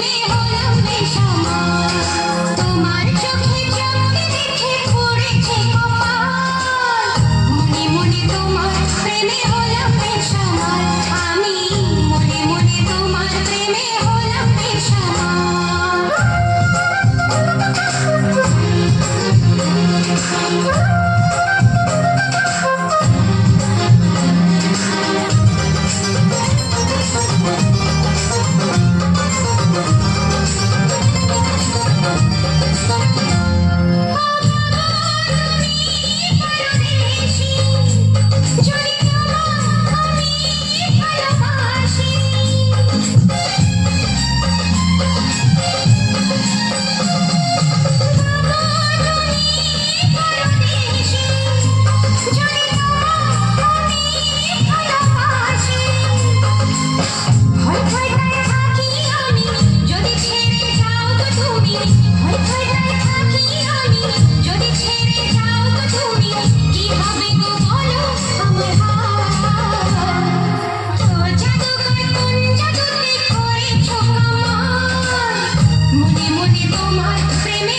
me home. মনে তোমার প্রেমে